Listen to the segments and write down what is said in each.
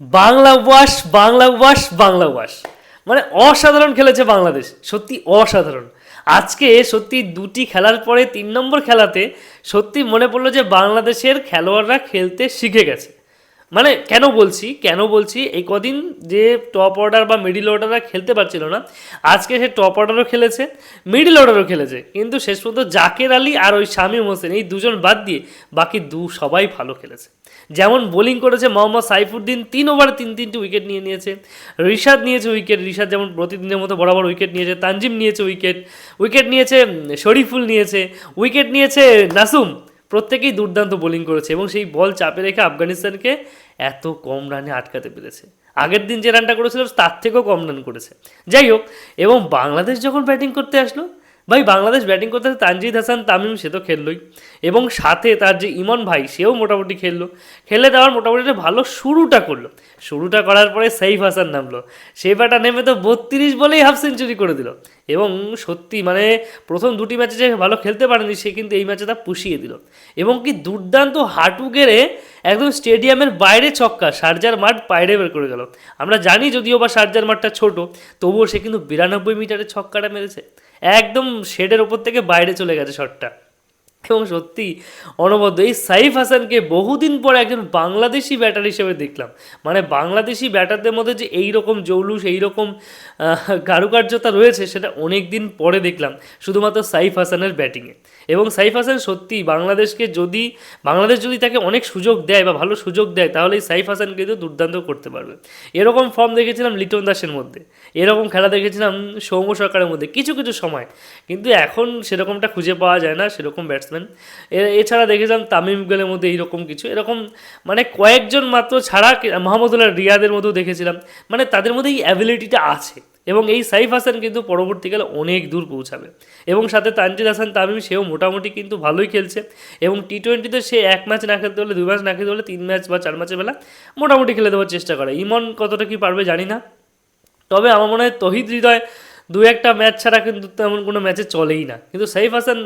Bangla wash Bangla wash Bangla wash. মানে অসাধারণ খেলেছে বাংলাদেশ, সত্যি অসাধারণ। আজকে সত্যি দুটি খেলার পরে তিন নম্বর খেলাতে সত্যি মনে পড়ল যে বাংলাদেশের খেলোয়াড়রা খেলতে শিখে গেছে। মানে কেন বলছি কেন বলছি, এই কদিন যে টপ অর্ডার বা মিডিল অর্ডাররা খেলতে পারছিল না, আজকে সে টপ অর্ডারও খেলেছে মিডিল অর্ডারও খেলেছে। কিন্তু শেষ পর্যন্ত জাকের আলী আর ওই শামীম হোসেন, এই দুজন বাদ দিয়ে বাকি দু সবাই ভালো খেলেছে। যেমন বোলিং করেছে মোহাম্মদ সাইফুদ্দিন, তিন ওভারে তিন তিনটি উইকেট নিয়ে নিয়েছে। রিশাদ নিয়েছে উইকেট রিশাদ যেমন প্রতিদিনের মতো বরাবর উইকেট নিয়েছে, তানজিম নিয়েছে উইকেট উইকেট নিয়েছে, শরীফুল নিয়েছে উইকেট নিয়েছে নাসুম। প্রত্যেকেই দুর্দান্ত বোলিং করেছে এবং সেই বল চাপে রেখে আফগানিস্তানকে এত কম রানে আটকাতে পেরেছে। আগের দিন যে রানটা করেছিল, তার থেকেও কম রান করেছে। যাই হোক, এবং বাংলাদেশ যখন ব্যাটিং করতে আসলো ভাই, বাংলাদেশ ব্যাটিং করতে তানজিদ হাসান, তামিম, সে তো খেললোই। এবং সাথে তার যে ইমন ভাই, সেও মোটামুটি খেললো। খেলে দেওয়ার মোটামুটি একটা ভালো শুরুটা করল। শুরুটা করার পরে সাইফ হাসান নামলো। সেই ব্যাটা নেমে তো বত্রিশ বলেই হাফ সেঞ্চুরি করে দিল। এবং সত্যি মানে প্রথম দুটি ম্যাচে যে ভালো খেলতে পারেনি, সে কিন্তু এই ম্যাচে তা পুষিয়ে দিল। এবং কি দুর্দান্ত হাঁটু গেড়ে একদম স্টেডিয়ামের বাইরে ছক্কা, সার্জার মাঠ বাইরে বের করে গেল আমরা জানি যদিও বা সার্জার মাঠটা ছোট, তবুও সে কিন্তু বিরানব্বই মিটারের ছক্কাটা মেরেছে। একদম শেডের ওপর থেকে বাইরে চলে গেছে শটটা। এবং সত্যি। অনবদ্য। এই সাইফ হাসানকে বহুদিন পর একজন বাংলাদেশি ব্যাটার হিসেবে দেখলাম। মানে বাংলাদেশি ব্যাটারদের মধ্যে যে এই রকম জৌলুস এই রকম কারুকার্যতা রয়েছে, সেটা অনেক দিন পরে দেখলাম, শুধুমাত্র সাইফ হাসানের ব্যাটিংয়ে এবং সাইফ হাসান সত্যি বাংলাদেশকে যদি, বাংলাদেশ যদি তাকে অনেক সুযোগ দেয় বা ভালো সুযোগ দেয়, তাহলে এই সাইফ হাসান কিন্তু দুর্দান্ত করতে পারবে। এরকম ফর্ম দেখেছিলাম লিটন দাসের মধ্যে। এরকম খেলা দেখেছিলাম সৌম্য সরকারের মধ্যে। কিছু কিছু সময়। কিন্তু এখন সেরকমটা খুঁজে পাওয়া যায় না, সেরকম ব্যাটসম্যান এছাড়া দেখেছিলাম তামিম ইকবালের মধ্যে এইরকম কিছু। এরকম মানে কয়েকজন মাত্র ছাড়া মোহাম্মদুল্লাহ রিয়াদের মধ্যেও দেখেছিলাম। মানে তাদের মধ্যে এই অ্যাবিলিটিটা আছে। এবং এই সাইফ হাসান কিন্তু পরবর্তীকালে অনেক দূর পৌঁছাবে। এবং সাথে তানজিদ হাসান, তামিম, সেও মোটামুটি কিন্তু ভালোই খেলছে। এবং টি টোয়েন্টিতে সে এক ম্যাচ না খেলতে হলে দুই ম্যাচ না খেলতে হলে তিন ম্যাচ বা চার ম্যাচের বেলা মোটামুটি খেলে দেওয়ার চেষ্টা করে। ইমন কতটা কি পারবে জানি না। তবে আমার মনে হয় তহিদ হৃদয় দু একটা ম্যাচ ছাড়া কিন্তু তেমন কোনো ম্যাচে চলেই না। কিন্তু সাইফ হাসান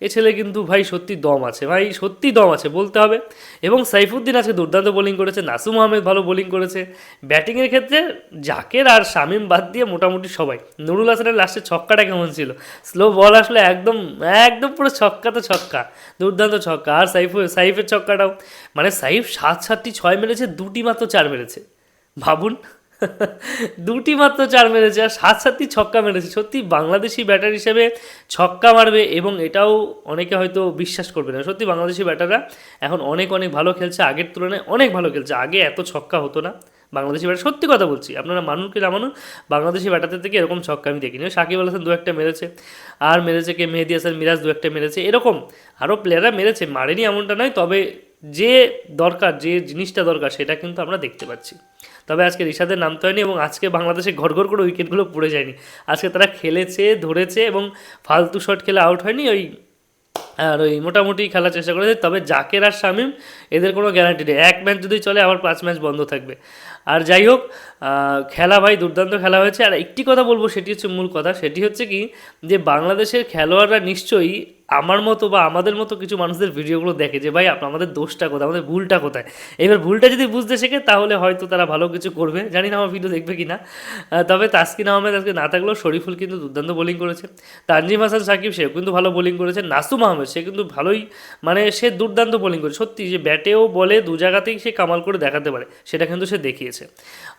এ ছেলে কিন্তু ভাই সত্যি দম আছে, ভাই সত্যি দম আছে, বলতে হবে। এবং সাইফুদ্দিন আজকে দুর্দান্ত বোলিং করেছে, নাসুম আহমেদ ভালো বোলিং করেছে। ব্যাটিংয়ের ক্ষেত্রে জাকের আর শামিম বাদ দিয়ে মোটামুটি সবাই। নুরুল হাসানের লাস্টে ছক্কাটা কেমন ছিল? স্লো বল আসলে একদম একদম পুরো ছক্কা তো ছক্কা, দুর্দান্ত ছক্কা। আর সাইফ, সাইফের ছক্কাটাও মানে সাইফ সাত সাতটি ছয় মেরেছে, দুটি মাত্র চার মেরেছে। ভাবুন। দুটি মাত্র চার মেরেছে আর সাত সাতটি ছক্কা মেরেছে। সত্যি বাংলাদেশি ব্যাটার হিসেবে ছক্কা মারবে এবং এটাও অনেকে হয়তো বিশ্বাস করবে না। সত্যি বাংলাদেশি ব্যাটাররা এখন অনেক অনেক ভালো খেলছে। আগের তুলনায় অনেক ভালো খেলছে। আগে এত ছক্কা হতো না বাংলাদেশি ব্যাটার সত্যি কথা বলছি, আপনারা মানুন কি না মানুন বাংলাদেশি ব্যাটারদের থেকে এরকম ছক্কা আমি দেখিনি। সাকিব আল হাসান দু একটা মেরেছে, আর মেরেছে কে? মেহেদি হাসান মিরাজ দু একটা মেরেছে। এরকম আরও প্লেয়াররা মেরেছে। মারেনি এমনটা নয়, তবে যে দরকার, যে জিনিসটা দরকার, সেটা কিন্তু আমরা দেখতে পাচ্ছি। তবে আজকে রিশাদের নামতে হয়নি এবং আজকে বাংলাদেশে ঘর ঘর করে উইকেটগুলো পড়ে যায়নি। আজকে তারা খেলেছে, ধরেছে এবং ফালতু শট খেলে আউট হয়নি, ওই, আর ওই মোটামুটি খেলার চেষ্টা করেছে। তবে জাকের আর শামিম, এদের কোনো গ্যারান্টি নেই। এক ম্যাচ যদি চলে, আবার পাঁচ ম্যাচ বন্ধ থাকবে। আর যাই হোক খেলা ভাই, দুর্দান্ত খেলা হয়েছে। আর একটি কথা বলব, সেটি হচ্ছে মূল কথা। সেটি হচ্ছে কি, যে বাংলাদেশের খেলোয়াড়রা নিশ্চয়ই আমার মতো বা আমাদের মতো কিছু মানুষদের ভিডিওগুলো দেখে যে, ভাই আমাদের দোষটা কোথায়? আমাদের ভুলটা কোথায়? এবার ভুলটা যদি বুঝতে শেখে, তাহলে হয়তো তারা ভালো কিছু করবে। জানি না আমার ভিডিও দেখবে কি না তবে তাসকিন আহমেদ আজকে না থাকলেও শরীফুল কিন্তু দুর্দান্ত বোলিং করেছে তানজিম হাসান সাকিব, সেও কিন্তু ভালো বোলিং করেছে নাসুম আহমেদ, সে কিন্তু ভালোই মানে সে দুর্দান্ত বোলিং করে সত্যি, যে ব্যাটেও বলে, দু জায়গাতেই সে কামাল করে দেখাতে পারে। সেটা কিন্তু সে দেখিয়েছে।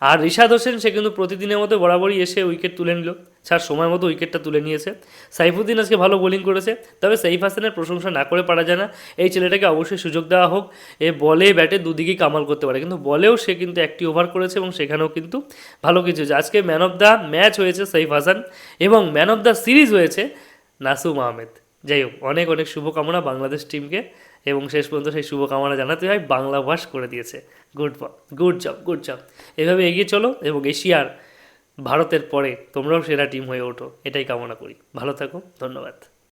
আর রিশাদ হোসেন, সে কিন্তু প্রতিদিনের মতো বরাবরই এসে উইকেট তুলে নিল। ছাড় সময় মতো উইকেটটা তুলে নিয়েছে। সাইফুদ্দিন আজকে ভালো বোলিং করেছে, তবে সাইফ হাসানের প্রশংসা না করে পারা যায় না। এই ছেলেটাকে অবশ্যই সুযোগ দেওয়া হোক। এ বলে ব্যাটে দুদিকেই কামাল করতে পারে, কিন্তু বলেও সে কিন্তু একটি ওভার করেছে এবং সেখানেও কিন্তু ভালো কিছু হয়েছে। আজকে ম্যান অফ দ্য ম্যাচ হয়েছে সাইফ হাসান এবং ম্যান অফ দ্য সিরিজ হয়েছে নাসুম আহমেদ। যাই হোক, অনেক অনেক শুভকামনা বাংলাদেশ টিমকে এবং শেষ পর্যন্ত সেই শুভকামনা জানাতে হয়। বাংলা ভাস করে দিয়েছে। Good good job good job. এভাবে এগিয়ে চলো এবং এশিয়ার ভারতের পরে তোমরাও সেরা টিম হয়ে ওঠো এটাই কামনা করি। ভালো থাকো ধন্যবাদ।